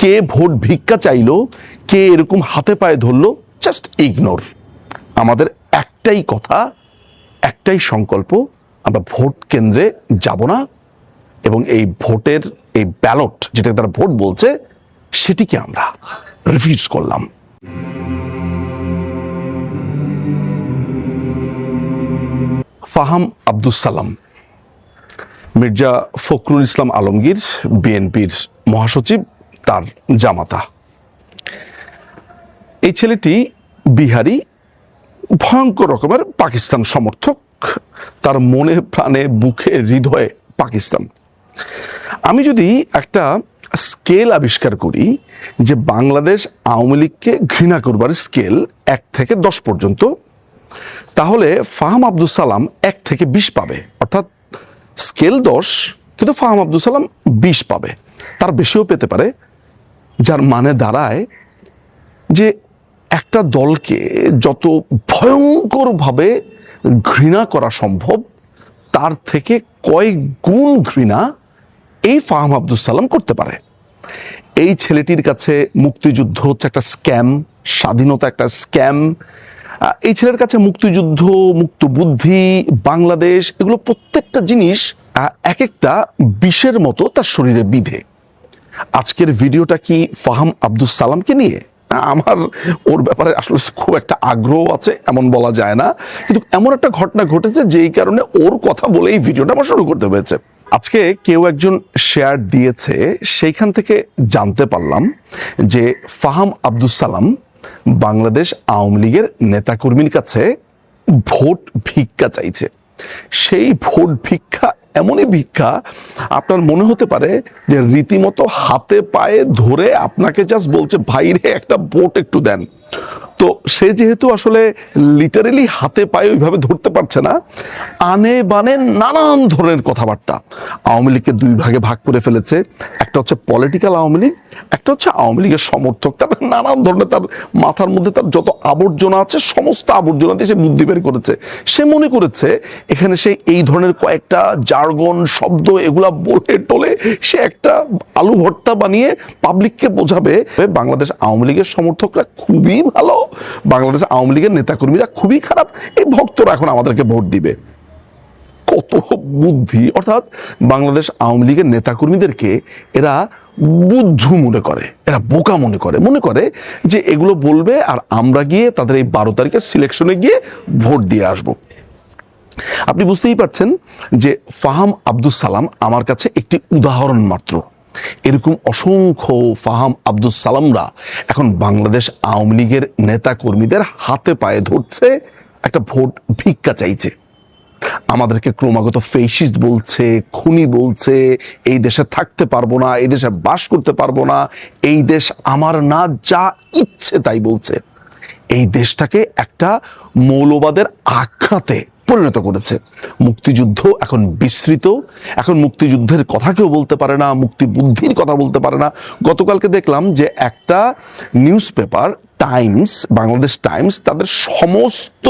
কে vote ভিক্ষা চাইলো, কে এরকম হাতে পায়ে ধরলো জাস্ট ইগনোর আমাদের একটাই কথা, একটাই সংকল্প, আমরা ভোট কেন্দ্রে যাব না, এবং এই ভোটের, এই ব্যালট যেটাকে তারা ভোট বলছে, সেটিকে আমরা রিফিউজ করলাম। ফাহাম আব্দুস সালাম, মির্জা ফখরুল ইসলাম আলমগীর, বিএনপির মহাসচিব তার জামাতা। এই ছেলেটি বিহারি, ভয়ঙ্কর রকমের পাকিস্তান সমর্থক, তার মনে, প্রাণে, বুকে, হৃদয়ে পাকিস্তান। আমি যদি একটা স্কেল আবিষ্কার করি যে বাংলাদেশ আওয়ামী লীগকে ঘৃণা করবার স্কেল এক থেকে দশ পর্যন্ত, তাহলে ফাহাম আব্দুল সালাম এক থেকে বিশ পাবে। অর্থাৎ স্কেল দশ, কিন্তু ফাহাম আব্দুল সালাম বিশ পাবে। তার বেশিও পেতে পারে যার মানে দাঁড়ায় যে একটা দলকে যত ভয়ঙ্করভাবে ঘৃণা করা সম্ভব, তার থেকে কয়েক গুণ ঘৃণা এই ফাহাম আব্দুল সালাম করতে পারে। এই ছেলেটির কাছে মুক্তিযুদ্ধ হচ্ছে একটা স্ক্যাম, স্বাধীনতা একটা স্ক্যাম। এই ছেলের কাছে মুক্তিযুদ্ধ, মুক্ত বুদ্ধি, বাংলাদেশ, এগুলো প্রত্যেকটা জিনিস এক একটা বিষের মতো তার শরীরে বিধে। আজকের ভিডিওটা কি ফাহাম আব্দুল সালামকে নিয়ে? আমার, ওর ব্যাপারে আসলে খুব একটা আগ্রহ আছে, এমন বলা যায় না। কিন্তু এমন একটা ঘটনা ঘটেছে যেই কারণে ওর কথা বলে এই ভিডিওটা আমার শুরু করতে হয়েছে। আজকে কেউ একজন শেয়ার দিয়েছে, সেইখান থেকে জানতে পারলাম যে ফাহাম আব্দুল সালাম বাংলাদেশ আওয়ামী লীগের নেতাকর্মীর কাছে ভোট ভিক্ষা চাইছে। সেই ভোট ভিক্ষা এমনই ভিক্ষা, আপনার মনে হতে পারে যে রীতিমতো হাতে পায়ে ধরে আপনাকে জাস্ট বলছে ভাইরে একটা বোট একটু দেন। তো সে যেহেতু আসলে লিটারেলি হাতে পায়ে ওইভাবে ধরতে পারছে না, আনে বানে নানান ধরনের কথাবার্তা। আওয়ামী লীগকে দুই ভাগে ভাগ করে ফেলেছে, একটা হচ্ছে পলিটিক্যাল আওয়ামী লীগ, একটা হচ্ছে আওয়ামী লীগের সমর্থক। তার নানান ধরনের তার মাথার মধ্যে তার যত আবর্জনা আছে, সমস্ত আবর্জনা দিয়ে সে বুদ্ধি বের করেছে। সে মনে করেছে এখানে সে এই ধরনের কয়েকটা জার্গন শব্দ, এগুলা বলে টলে সে একটা আলু ভর্তা বানিয়ে পাবলিককে বোঝাবে। বাংলাদেশ আওয়ামী লীগের সমর্থকরা খুবই ভালো। বাংলাদেশ আওয়ামী লীগের নেতাকর্মীরা খুবই খারাপ। এই ভক্তরা এখন আমাদেরকে ভোট দিবে। কত বুদ্ধি। অর্থাৎ বাংলাদেশ আওয়ামী লীগের নেতাকর্মীদেরকে এরা বুদ্ধু মনে করে, এরা বোকা মনে করে। মনে করে যে এগুলো বলবে আর আমরা গিয়ে তাদের এই বারো তারিখের সিলেকশনে গিয়ে ভোট দিয়ে আসব। আপনি বুঝতেই পারছেন যে ফাহাম আব্দুল সালাম আমার কাছে একটি উদাহরণ মাত্র। এরকম অসংখ্য ফাহাম আব্দুল সালামরা এখন বাংলাদেশ আওয়ামী লীগের নেতা কর্মীদের হাতে পায়ে ধরছে, একটা ভোট ভিক্ষা চাইছে। আমাদেরকে ক্রমাগত ফেসিস্ট বলছে, খুনি বলছে, এই দেশে থাকতে পারব না, এই দেশে বাস করতে পারব না, এই দেশ আমার না, যা ইচ্ছে তাই বলছে। এই দেশটাকে একটা মৌলবাদের আখড়াতে পরিণত করেছে। মুক্তিযুদ্ধ এখন বিস্তৃত। এখন মুক্তিযুদ্ধের কথা কেউ বলতে পারে না মুক্তি বুদ্ধির কথা বলতে পারে না। গতকালকে দেখলাম যে একটা newspaper Times, Bangladesh Times, তাদের সমস্ত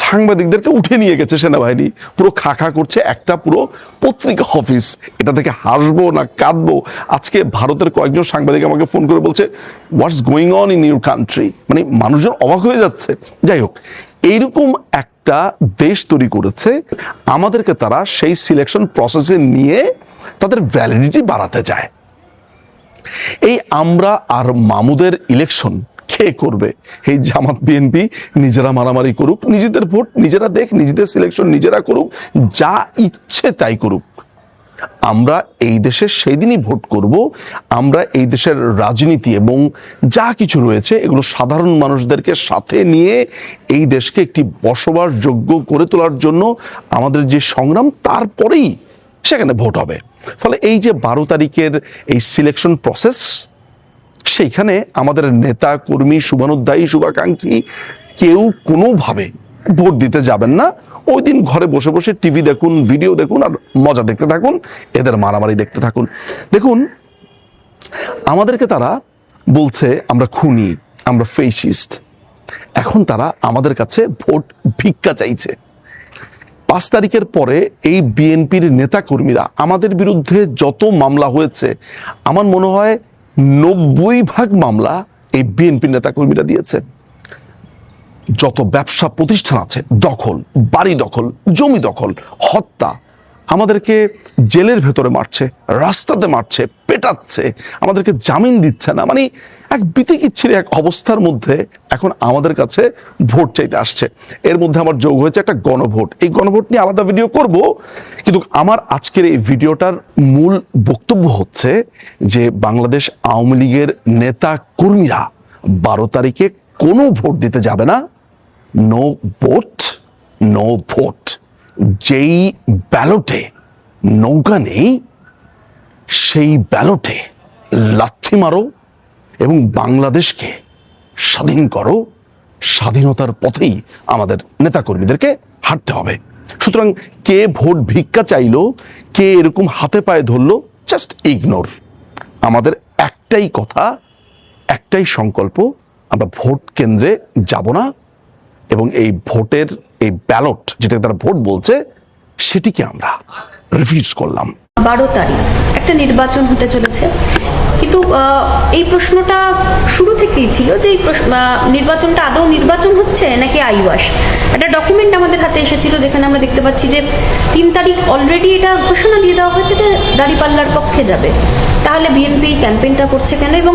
সাংবাদিকদেরকে উঠে নিয়ে গেছে সেনাবাহিনী। পুরো খাখা করছে, একটা পুরো পত্রিকা অফিস। এটা থেকে হাসবো না কাঁদবো? আজকে ভারতের কয়েকজন সাংবাদিক আমাকে ফোন করে বলছে what's going on in your country মানে মানুষজন অবাক হয়ে যাচ্ছে। যাই হোক এইরকম একটা দেশ তৈরি করেছে, আমাদেরকে তারা সেই সিলেকশন প্রসেসে নিয়ে তাদের ভ্যালিডিটি বাড়াতে যায় এই আমরা আর মামুদের ইলেকশন কে করবে? এই জামাত বিএনপি নিজেরা মারামারি করুক, নিজেদের ভোট নিজেরা দেখ, নিজেদের সিলেকশন নিজেরা করুক, যা ইচ্ছে তাই করুক। আমরা এই দেশে সেই দিনই ভোট করব, আমরা এই দেশের রাজনীতি এবং যা কিছু রয়েছে এগুলো সাধারণ মানুষদেরকে সাথে নিয়ে এই দেশকে একটি বসবাসযোগ্য করে তোলার জন্য আমাদের যে সংগ্রাম, তারপরেই সেখানে ভোট হবে। ফলে এই যে বারো তারিখের এই সিলেকশন প্রসেস সেইখানে আমাদের নেতা, কর্মী শুভানুধ্যায়ী শুভাকাঙ্ক্ষী কেউ কোনোভাবে ভোট দিতে যাবেন না। ওই দিন ঘরে বসে বসে টিভি দেখুন, ভিডিও দেখুন আর মজা দেখতে থাকুন, এদের মারামারি দেখতে থাকুন। দেখুন, আমাদেরকে তারা বলছে, আমরা খুনি, আমরা ফেসিস্ট এখন তারা আমাদের কাছে ভোট ভিক্ষা চাইছে। পাঁচ তারিখের পরে এই বিএনপির নেতাকর্মীরা আমাদের বিরুদ্ধে যত মামলা হয়েছে, আমার মনে হয় নব্বই ভাগ মামলা এই বিএনপি নেতাকর্মীরা দিয়েছে। যত ব্যবসা প্রতিষ্ঠান আছে, দখল, বাড়ি দখল, জমি দখল, হত্যা, আমাদেরকে জেলের ভেতরে মারছে, রাস্তাতে মারছে, পেটাচ্ছে, আমাদেরকে জামিন দিচ্ছে না মানে এক বিতিকিচ্ছির এক অবস্থার মধ্যে এখন আমাদের কাছে ভোট চাইতে আসছে। এর মধ্যে আমার যোগ হয়েছে একটা গণভোট। এই গণভোট নিয়ে আলাদা ভিডিও করব, কিন্তু আমার আজকের এই ভিডিওটার মূল বক্তব্য হচ্ছে যে বাংলাদেশ আওয়ামী লীগের নেতা কর্মীরা বারো তারিখে কোনো ভোট দিতে যাবে না নো ভোট নো ভোট যেই ব্যালটে নৌকা নেই, সেই ব্যালটে লাথি মারো এবং বাংলাদেশকে স্বাধীন করো। স্বাধীনতার পথেই আমাদের নেতাকর্মীদেরকে হাঁটতে হবে। সুতরাং কে ভোট ভিক্ষা চাইলো, কে এরকম হাতে পায়ে ধরলো জাস্ট ইগনোর আমাদের একটাই কথা, একটাই সংকল্প, আমরা ভোট কেন্দ্রে যাব না। এবং এই ভোটের, এই ব্যালট যেটাকে তারা ভোট বলছে, সেটিকে আমরা রিফিউজ করলাম। বারো তারিখ, একটা নির্বাচন হতে চলেছে। কিন্তু এই প্রশ্নটা শুরু থেকেই ছিল যে এই নির্বাচনটা আদৌ নির্বাচন হচ্ছে নাকি আইওয়াস একটা ডকুমেন্ট আমাদের হাতে এসেছিল যেখানে আমরা দেখতে পাচ্ছি যে তিন তারিখ অলরেডি এটা ঘোষণা দিয়ে দেওয়া হয়েছে যে দাড়িপাল্লার পক্ষে যাবে। তাহলে বিএনপি ক্যাম্পেইনটা করছে কেন? এবং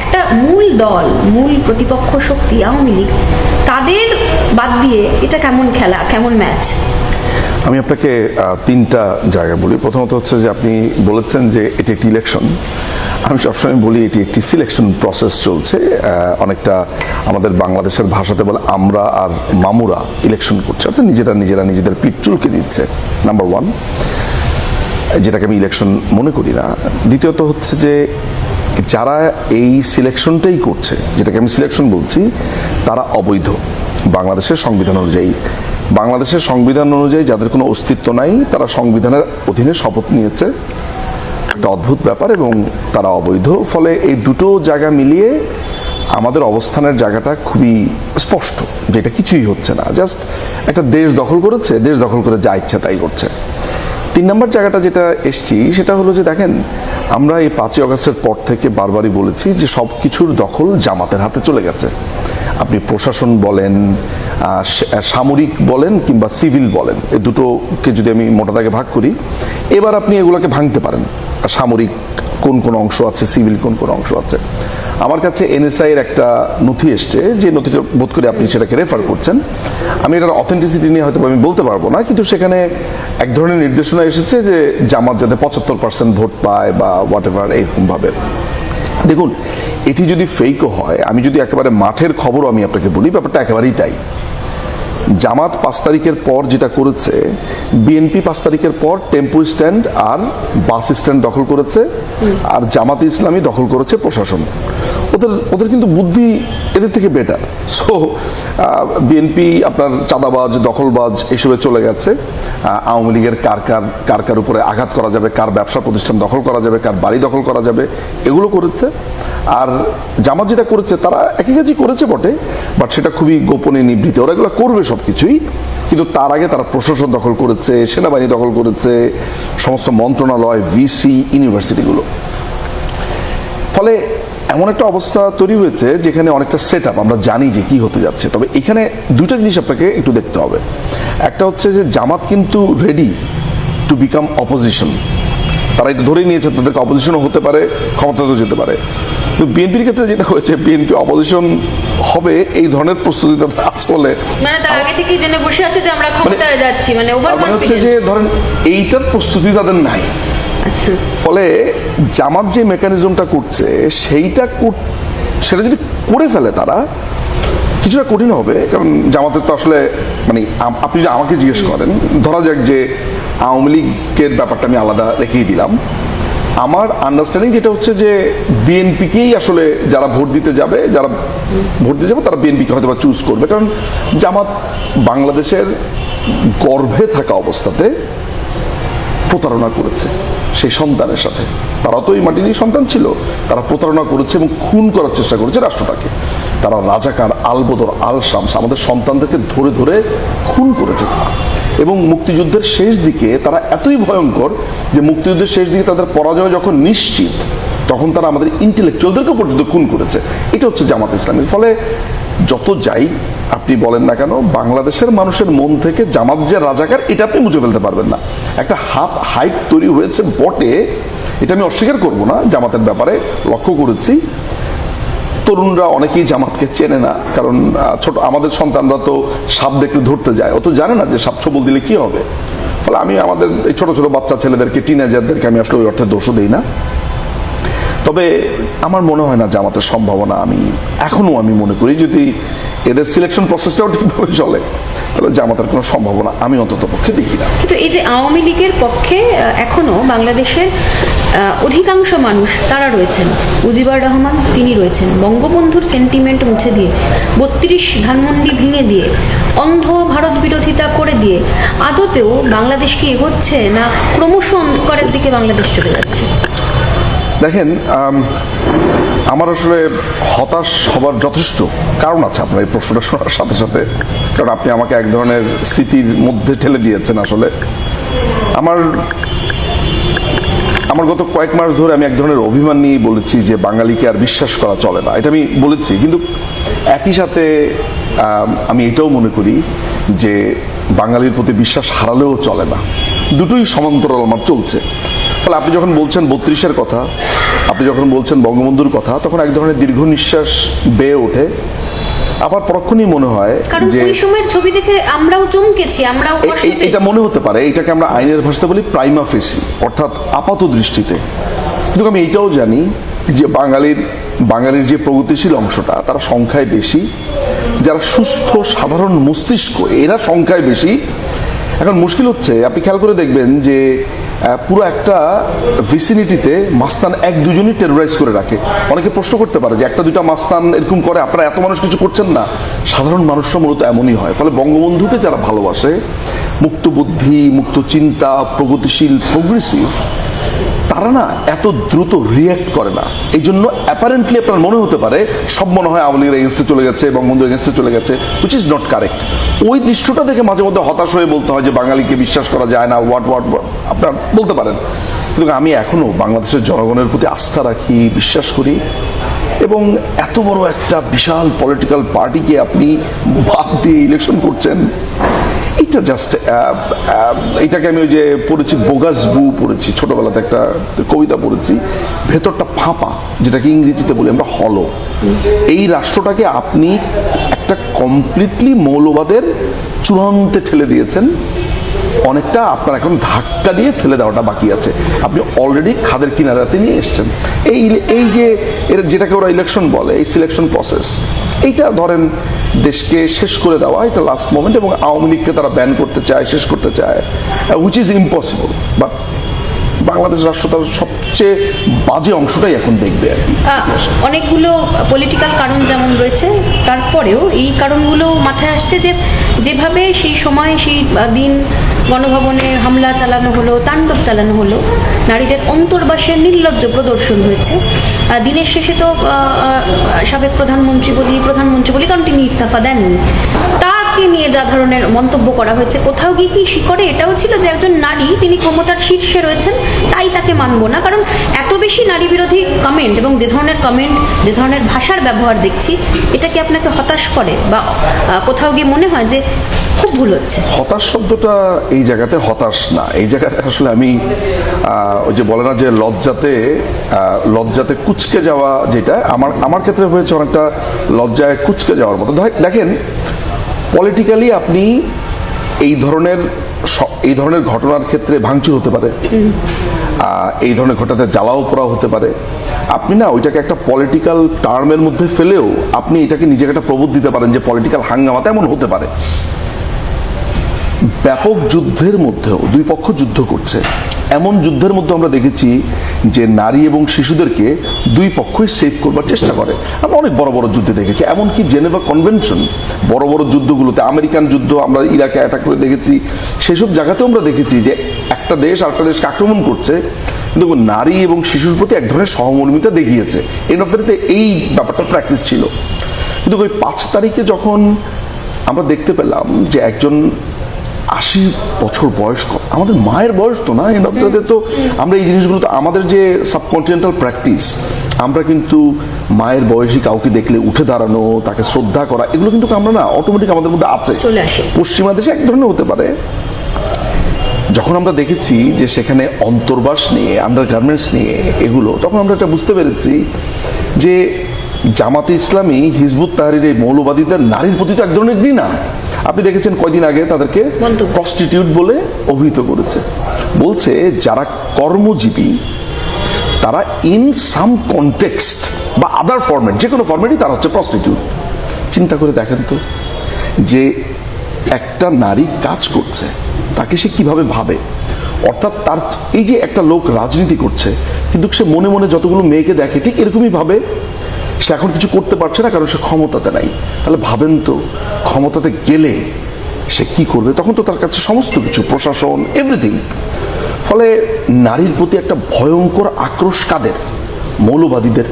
একটা মূল দল, মূল প্রতিপক্ষ শক্তি আওয়ামী লীগ, তাদের বাদ দিয়ে এটা কেমন খেলা, কেমন ম্যাচ আমি আপনাকে তিনটা জায়গা বলি। প্রথমত হচ্ছে যে আপনি বলেছেন যে এটি একটি ইলেকশন আমি সবসময় বলি এটি একটি সিলেকশন প্রসেস চলছে। অনেকটা আমাদের বাংলাদেশের ভাষাতে বলে আমরা আর মামুরা ইলেকশন করছে। অর্থাৎ নিজেরা নিজেরা নিজেদের পিঠ চুলকে দিচ্ছে নাম্বার ওয়ান যেটাকে আমি ইলেকশন মনে করি না, দ্বিতীয়ত হচ্ছে যে যারা এই সিলেকশনটাই করছে, যেটাকে আমি সিলেকশন বলছি, তারা অবৈধ। বাংলাদেশের সংবিধান অনুযায়ী। বাংলাদেশের সংবিধান অনুযায়ী যাদের কোনো অস্তিত্ব নাই, তারা সংবিধানের অধীনে শপথ নিয়েছে। একটা অদ্ভুত ব্যাপার এবং তারা অবৈধ। ফলে এই দুটো জায়গা মিলিয়ে আমাদের অবস্থানের জায়গাটা খুবই স্পষ্ট যে এটা কিছুই হচ্ছে না। জাস্ট একটা দেশ দখল করেছে, দেশ দখল করে যা ইচ্ছা তাই করছে। তিন নম্বর জায়গাটা যেটা এসছি, সেটা হলো যে দেখেন, আমরা এই পাঁচই আগস্টের পর থেকে বারবারই বলেছি যে সব কিছুর দখল জামাতের হাতে চলে গেছে। আপনি প্রশাসন বলেন সামরিক বলেন কিংবা সিভিল বলেন, এই দুটোকে যদি আমি মোটা দাগে ভাগ করি, এবার আপনি এগুলোকে ভাঙতে পারেন। সামরিক কোন কোন অংশ আছে, সিভিল কোন কোন অংশ আছে। আমার কাছে এনএসআই এর একটা নথি এসছে, যে নথিটা বোধ করে আপনি সেটাকে রেফার করছেন। আমি এটার অথেন্টিসিটি নিয়ে হয়তো আমি বলতে পারব না, কিন্তু সেখানে এক ধরনের নির্দেশনা এসেছে যে জামাত যাতে পঁচাত্তর পার্সেন্ট ভোট পায় বা হোয়াট এভার এইরকমভাবে দেখুন, এটি যদি ফেকও হয়, আমি যদি একেবারে মাঠের খবরও আমি আপনাকে বলি, ব্যাপারটা একেবারেই তাই। জামাত পাঁচ তারিখের পর যেটা করেছে, বিএনপি পাঁচ তারিখের পর টেম্পো স্ট্যান্ড আর বাস স্ট্যান্ড দখল করেছে, আর জামাত ইসলামী দখল করেছে প্রশাসন। ওদের ওদের কিন্তু বুদ্ধি এদের থেকে বেটার সো বিএনপি আপনার চাঁদাবাজ, দখলবাজ এসবে চলে গেছে। আওয়ামী লীগের কার কার কার কার উপরে আঘাত করা যাবে, কার ব্যবসা প্রতিষ্ঠান দখল করা যাবে, কার বাড়ি দখল করা যাবে, এগুলো করেছে। আর জামাত যেটা করেছে, তারা একই কাজই করেছে বটে বাট সেটা খুবই গোপনে নিবৃত্তি ওরা এগুলো করবে সব কিছুই কিন্তু তার আগে তারা প্রশাসন দখল করেছে, সেনাবাহিনী দখল করেছে, সমস্ত মন্ত্রণালয় ভিসি ইউনিভার্সিটিগুলো ফলে এমন একটা অবস্থা তৈরি হয়েছে যেখানে অনেকটা সেট আমরা জানি যে কি হতে যাচ্ছে। তবে এখানে দুটো জিনিস আপনাকে একটু দেখতে হবে। একটা হচ্ছে যে জামাত কিন্তু রেডি টু বিকাম অপোজিশন তারা এটা ধরেই নিয়েছে তাদেরকে অপোজিশনও হতে পারে ক্ষমতাতেও যেতে পারে। কিন্তু বিএনপির ক্ষেত্রে যেটা হয়েছে বিএনপি অপোজিশন হবে এই ধরনের প্রস্তুতি তাদের আছে বলে। মানে তার আগে থেকেই জেনে বসে আছে যে আমরা যাচ্ছি মানে তার মানে হচ্ছে যে ধরেন এইটার প্রস্তুতি তাদের নাই। ফলে জামাত যে মেকানিজমটা করছে, সেইটা সেটা যদি করে ফেলে তারা, কিছুটা কঠিন হবে। কারণ জামাতের তো আসলে মানে আপনি যদি আমাকে জিজ্ঞেস করেন, ধরা যাক যে আওয়ামী লীগের ব্যাপারটা আমি আলাদা রেখেই দিলাম। আমার আন্ডারস্ট্যান্ডিং যেটা হচ্ছে যে বিএনপিকেই আসলে যারা ভোট দিতে যাবে, যারা ভোট দিতে যাবে, তারা বিএনপিকে হয়তো বা চুজ করবে। কারণ জামাত বাংলাদেশের গর্ভে থাকা অবস্থাতে প্রতারণা করেছে সেই সন্তানের সাথে। তারা তো এই মাটিরই সন্তান ছিল। তারা প্রতারণা করেছে এবং খুন করার চেষ্টা করেছে রাষ্ট্রটাকে। তারা রাজাকার আলবদর আল শামস আমাদের সন্তানদেরকে ধরে ধরে খুন করেছে তারা। এবং মুক্তিযুদ্ধের শেষ দিকে তারা এতই ভয়ঙ্কর যে মুক্তিযুদ্ধের শেষ দিকে তাদের পরাজয় যখন নিশ্চিত, তখন তারা আমাদের ইন্টেলেকচুয়ালদেরকে পর্যন্ত খুন করেছে। এটা হচ্ছে জামাত ইসলামের। ফলে যত যাই আপনি বলেন না কেন, বাংলাদেশের মানুষের মন থেকে জামাত যে রাজাকার, এটা আপনি মুছে ফেলতে পারবেন না। একটা হাফ হাইপ তৈরি হয়েছে বটে, এটা আমি অস্বীকার করব না জামাতের ব্যাপারে, লক্ষ্য করেছি। তরুণরা অনেকেই জামাতকে চেনে না, কারণ ছোট, আমাদের সন্তানরা তো সাপ দেখতে ধরতে যায়, ও তো জানে না যে সাপ ছবল দিলে কি হবে। ফলে আমি আমাদের এই ছোট ছোট বাচ্চা ছেলেদেরকে টিনেজারদেরকে আমি আসলে ওই অর্থে দোষও দিই না। তবে আমার মনে হয় না জামাতের সম্ভাবনা আমি এখনও আমি মনে করি যদি এদের সিলেকশন প্রসেসটাও ঠিকভাবে চলে। তাহলে জামাতের কোনো সম্ভাবনা আমি অন্তত পক্ষে দেখি না। কিন্তু এই যে আওয়ামী লীগের পক্ষে এখনও বাংলাদেশের অধিকাংশ মানুষ তারা রয়েছেন। মুজিবুর রহমান তিনি রয়েছেন। বঙ্গবন্ধুর সেন্টিমেন্ট মুছে দিয়ে বত্রিশ ধানমন্ডি ভেঙে দিয়ে অন্ধ ভারত বিরোধিতা করে দিয়ে আদতেও বাংলাদেশ কি এগোচ্ছে না ক্রমশ অন্ধকারের দিকে বাংলাদেশ চলে যাচ্ছে। দেখেন আমার আসলে হতাশ হবার যথেষ্ট কারণ আছে আপনার এই প্রশ্নটা শোনার সাথে সাথে। কারণ আপনি আমাকে এক ধরনের স্মৃতির মধ্যে ঠেলে দিয়েছেন আসলে। আমার আমার গত কয়েক মাস ধরে আমি এক ধরনের অভিমান নিয়ে বলেছি যে বাঙালিকে আর বিশ্বাস করা চলে না। এটা আমি বলেছি, কিন্তু একই সাথে আমি এটাও মনে করি যে বাঙালির প্রতি বিশ্বাস হারালেও চলে না। দুটোই সমান্তরাল আমার চলছে। ফলে আপনি যখন বলছেন বত্রিশের কথা আপনি যখন বলছেন বঙ্গবন্ধুর কথা তখন এক ধরনের দীর্ঘ নিঃশ্বাস বেয়ে ওঠে। আবার পরক্ষণই মনে হয় যে ওই সময়ের ছবি দেখে আমরাও চমকেছি আমরাও এটা মনে হতে পারে এটাকে আমরা আইনের ভাষাতে বলি প্রাইমা ফেসি অর্থাৎ আপাত দৃষ্টিতে। কিন্তু আমি এটাও জানি যে বাঙালির বাঙালির যে প্রগতিশীল অংশটা তারা সংখ্যায় বেশি। যারা সুস্থ সাধারণ মস্তিষ্ক এরা সংখ্যায় বেশি। এখন মুশকিল হচ্ছে আপনি খেয়াল করে দেখবেন যে পুরো একটা ভিসিনিটিতে মাস্তান এক দুজনই টেরোরাইজ করে রাখে। অনেকে প্রশ্ন করতে পারে যে একটা দুটা মাস্তান এরকম করে, আপনারা এত মানুষ কিছু করছেন না। সাধারণ মানুষরা মূলত এমনই হয়। ফলে বঙ্গবন্ধুকে যারা ভালোবাসে মুক্ত বুদ্ধি মুক্ত চিন্তা প্রগতিশীল প্রোগ্রেসিভ তারা না এত দ্রুত রিয়্যাক্ট করে না। এই জন্য অ্যাপারেন্টলি আপনার মনে হতে পারে, সব মনে হয় আওয়ামী লীগের এগেনস্টে চলে গেছে বঙ্গবন্ধু এগেনস্টে চলে গেছে উইচ ইজ নট কারেক্ট ওই দৃশ্যটা দেখে মাঝে মধ্যে হতাশ হয়ে বলতে হয় যে বাঙালিকে বিশ্বাস করা যায় না হোয়াট হোয়াট আপনার বলতে পারেন। কিন্তু আমি এখনও বাংলাদেশের জনগণের প্রতি আস্থা রাখি, বিশ্বাস করি এবং এত বড় একটা বিশাল পলিটিক্যাল পার্টিকে আপনি বাদ দিয়ে ইলেকশন করছেন। এটা জাস্ট এটাকে আমি ওই যে পড়েছি বোগাস বু পড়েছি, ছোটবেলাতে একটা কবিতা পড়েছি, ভেতরটা ফাঁপা, যেটাকে ইংরেজিতে বলি আমরা হলো এই রাষ্ট্রটাকে আপনি একটা কমপ্লিটলি মৌলবাদের চূড়ান্তে ঠেলে দিয়েছেন অনেকটা আপনার এখন ধাক্কা দিয়ে ফেলে দেওয়াটা বাকি আছে। আপনি অলরেডি খাদের কিনারাতে নিয়ে এসছেন। এই এই যে এর, যেটাকে ওরা ইলেকশন বলে, এই সিলেকশন প্রসেস এইটা ধরেন দেশকে শেষ করে দেওয়া, এটা লাস্ট মোমেন্ট এবং আওয়ামী লীগকে তারা ব্যান করতে চায়, শেষ করতে চায় which is impossible but Bangladesh রাষ্ট্র তার সবচেয়ে বাজে অংশটাই এখন দেখবে অনেকগুলো পলিটিক্যাল কারণ যেমন রয়েছে, তারপরেও এই কারণগুলো মাথায় আসছে যে যেভাবে সেই সময়, সেই দিন গণভবনে হামলা চালানো হলো, তাণ্ডব চালানো হলো, নারীদের অন্তর্বাসের নির্লজ্জ প্রদর্শন হয়েছে। দিনের শেষে তো সাবেক প্রধানমন্ত্রী বলি প্রধানমন্ত্রী বলি কারণ তিনি ইস্তফা দেননি। তাকে নিয়ে যা ধরনের মন্তব্য করা হয়েছে, কোথাও গিয়ে কি শিকড়ে? এটাও ছিল যে একজন নারী, তিনি ক্ষমতার শীর্ষে রয়েছেন, তাই তাকে মানবো না। কারণ এত বেশি নারী বিরোধী কমেন্ট এবং যে ধরনের কমেন্ট যে ধরনের ভাষার ব্যবহার দেখছি, এটা কি আপনাকে হতাশ করে? বা কোথাও গিয়ে মনে হয় যে খুব ভুল হচ্ছে? হতাশ শব্দটা এই জায়গাতে হতাশ না। এই জায়গাতে আসলে আমি ওই যে বলে না যে লজ্জাতে লজ্জাতে কুচকে যাওয়া যেটা, আমার আমার ক্ষেত্রে হয়েছে অনেকটা লজ্জায় কুচকে যাওয়ার মতো। দেখ- দেখেন পলিটিক্যালি আপনি এই ধরনের এই ধরনের ঘটনার ক্ষেত্রে ভাঙচুর হতে পারে। এই ধরনের ঘটনাতে জ্বালাও পোড়াও হতে পারে। আপনি না ওইটাকে একটা পলিটিক্যাল টার্মের মধ্যে ফেলেও আপনি এটাকে নিজেকে একটা প্রবোধ দিতে পারেন যে পলিটিক্যাল হাঙ্গামা তেমন হতে পারে। ব্যাপক যুদ্ধের মধ্যেও, দুই পক্ষ যুদ্ধ করছে। এমন যুদ্ধের মধ্যে আমরা দেখেছি যে নারী এবং শিশুদেরকে দুই পক্ষই সেভ করবার চেষ্টা করে। আমরা অনেক বড় বড় যুদ্ধে দেখেছি। এমনকি জেনেভা কনভেনশন, বড় বড় যুদ্ধগুলোতে, আমেরিকান যুদ্ধ আমরা ইরাকে অ্যাটাক করে দেখেছি। সেসব জায়গাতেও আমরা দেখেছি যে একটা দেশ আরেকটা দেশকে আক্রমণ করছে। কিন্তু নারী এবং শিশুর প্রতি এক ধরনের সহমর্মিতা দেখিয়েছে। এন্ড অফ দ্য এই ব্যাপারটা প্র্যাকটিস ছিল। কিন্তু ওই পাঁচ তারিখে যখন আমরা দেখতে পেলাম যে একজন আশি বছর বয়স্ক আমাদের মায়ের বয়স তো না আপনাদের তো আমরা এই জিনিসগুলো তো আমাদের যে সাবকন্টিনেন্টাল প্র্যাকটিস আমরা কিন্তু মায়ের বয়সী কাউকে দেখলে উঠে দাঁড়ানো তাকে শ্রদ্ধা করা এগুলো কিন্তু আমরা না অটোমেটিক আমাদের মধ্যে আছে। পশ্চিমা দেশে এক ধরনের হতে পারে। যখন আমরা দেখেছি যে সেখানে অন্তর্বাস নিয়ে আন্ডার গার্মেন্টস নিয়ে এগুলো তখন আমরা এটা বুঝতে পেরেছি যে জামাতে ইসলামী হিজবুত তাহারির এই মৌলবাদীদের নারীর প্রতি তো এক ধরনের ঘৃণা। আপনি দেখেছেন কয়দিন আগে তাদেরকে। প্রস্টিটিউট বলে অভিহিত করেছে। বলছে যারা কর্মজীবী তারা ইন সাম কনটেক্সট বা আদার ফরম্যাট যে কোনো ফরম্যাটই তারা হচ্ছে প্রস্টিটিউট চিন্তা করে দেখেন তো যে একটা নারী কাজ করছে তাকে সে কীভাবে ভাবে? অর্থাৎ তার এই যে একটা লোক রাজনীতি করছে কিন্তু সে মনে মনে যতগুলো মেয়েকে দেখে ঠিক এরকমই ভাবে সে এখন কিছু করতে পারছে না, কারণ সে ক্ষমতাতে নাই। তাহলে ভাবেন তো, ক্ষমতাতে গেলে সে কি করবে? তখন তো তার কাছে সমস্ত কিছু, প্রশাসন এভরিথিং ফলে নারীর প্রতি একটা ভয়ঙ্কর আক্রোশ কাদের? মৌলবাদীদের।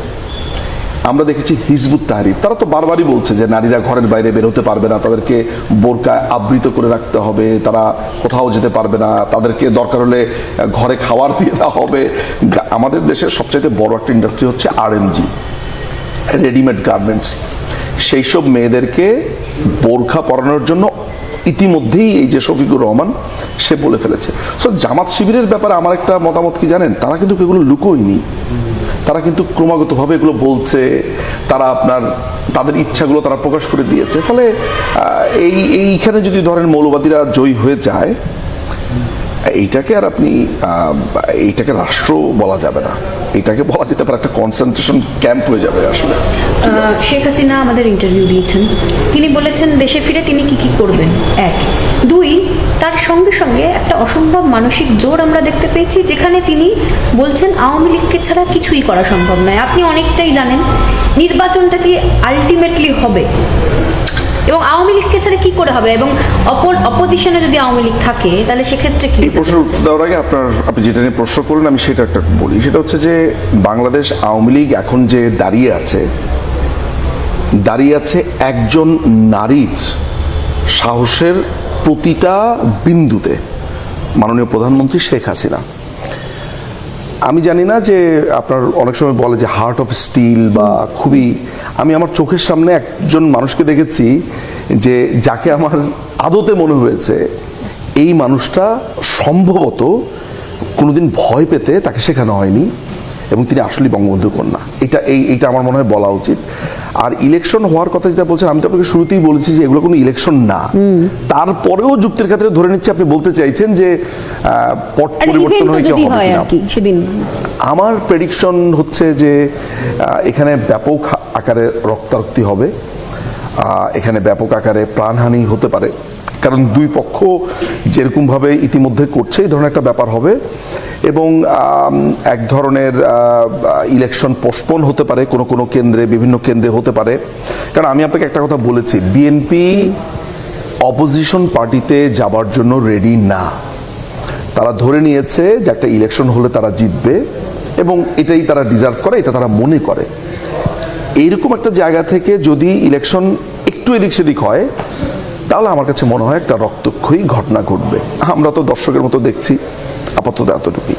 আমরা দেখেছি হিজবুত তাহরির। তারা তো বারবারই বলছে যে নারীরা ঘরের বাইরে বের হতে পারবে না, তাদেরকে বোরকায় আবৃত করে রাখতে হবে, তারা কোথাও যেতে পারবে না, তাদেরকে দরকার হলে ঘরে খাবার দিয়ে দেওয়া হবে। আমাদের দেশের সবচাইতে বড় একটা ইন্ডাস্ট্রি হচ্ছে আর আরএমজি রেডিমেড গার্মেন্টস সেই সব মেয়েদেরকে বোরখা পরানোর জন্য ইতিমধ্যেই এই যে শফিকুর রহমান, সে বলে ফেলেছে। সো জামাত শিবিরের ব্যাপারে আমার একটা মতামত কি জানেন? তারা কিন্তু এগুলো লুকোয়নি। তারা কিন্তু ক্রমাগতভাবে এগুলো বলছে। তারা আপনার, তাদের ইচ্ছাগুলো তারা প্রকাশ করে দিয়েছে। ফলে এই, এইখানে যদি ধরেন মৌলবাদীরা জয়ী হয়ে যায় এইটাকে আর আপনি এইটাকে রাষ্ট্র বলা যাবে না। এটাকে বলা যেতে পারে একটা কনসেন্ট্রেশন ক্যাম্প হয়ে যাবে আসলে। শেখ হাসিনা আমাদের ইন্টারভিউ দিয়েছেন। তিনি বলেছেন, দেশে ফিরে তিনি কি কি করবেন? এক। দুই, তার সঙ্গে সঙ্গে একটা অসম্ভব মানসিক জোর আমরা দেখতে পেয়েছি, যেখানে তিনি বলছেন, আওয়ামী লীগকে ছাড়া কিছুই করা সম্ভব নয়। আপনি অনেকটাই জানেন, নির্বাচনটা কি আলটিমেটলি হবে? এবং আওয়ামী লীগকে ছাড়া কি করে হবে? এবং অপর অপোজিশনে যদি আওয়ামী লীগ থাকে তাহলে সেক্ষেত্রে কি এই প্রশ্নের উত্তর দেওয়ার আগে আপনার আপনি যেটা নিয়ে প্রশ্ন করলেন আমি সেটা একটা বলি। সেটা হচ্ছে যে বাংলাদেশ আওয়ামী লীগ এখন যে দাঁড়িয়ে আছে দাঁড়িয়ে আছে একজন নারীর সাহসের প্রতিটা বিন্দুতে। মাননীয় প্রধানমন্ত্রী শেখ হাসিনা। আমি জানি না যে আপনার অনেক সময় বলে যে হার্ট অফ স্টিল বা খুবই, আমি আমার চোখের সামনে একজন মানুষকে দেখেছি যে যাকে আমার আদতে মনে হয়েছে, এই মানুষটা সম্ভবত কোনোদিন ভয় পেতে তাকে শেখানো হয়নি। এবং তিনি আসলে বঙ্গবন্ধু কন্যা এটা এই এটা আমার মনে হয় বলা উচিত। আর ইলেকশন হওয়ার কথা যেটা বলছেন আমি তো আপনাকে শুরুতেই বলেছি যে এগুলো কোনো ইলেকশন না। তারপরেও যুক্তির ক্ষেত্রে ধরে নিচ্ছি আপনি বলতে চাইছেন যে পট পরিবর্তন হয়ে কি হবে আমার প্রেডিকশন হচ্ছে যে এখানে ব্যাপক আকারে রক্তারক্তি হবে। এখানে ব্যাপক আকারে প্রাণহানি হতে পারে। কারণ দুই পক্ষ যেরকমভাবে ইতিমধ্যে করছে এই ধরনের একটা ব্যাপার হবে। এবং এক ধরনের ইলেকশন পোস্টপোন হতে পারে, কোনো কোনো কেন্দ্রে, বিভিন্ন কেন্দ্রে হতে পারে। কারণ আমি আপনাকে একটা কথা বলেছি বিএনপি অপোজিশন পার্টিতে যাবার জন্য রেডি না। তারা ধরে নিয়েছে যে একটা ইলেকশন হলে তারা জিতবে, এবং এটাই তারা ডিজার্ভ করে, এটা তারা মনে করে। এইরকম একটা জায়গা থেকে যদি ইলেকশন একটু এদিক সেদিক হয়, তাহলে আমার কাছে মনে হয় একটা রক্তক্ষয়ী ঘটনা ঘটবে। আমরা তো দর্শকের মতো দেখছি। από τον Τάτο Λουμπί.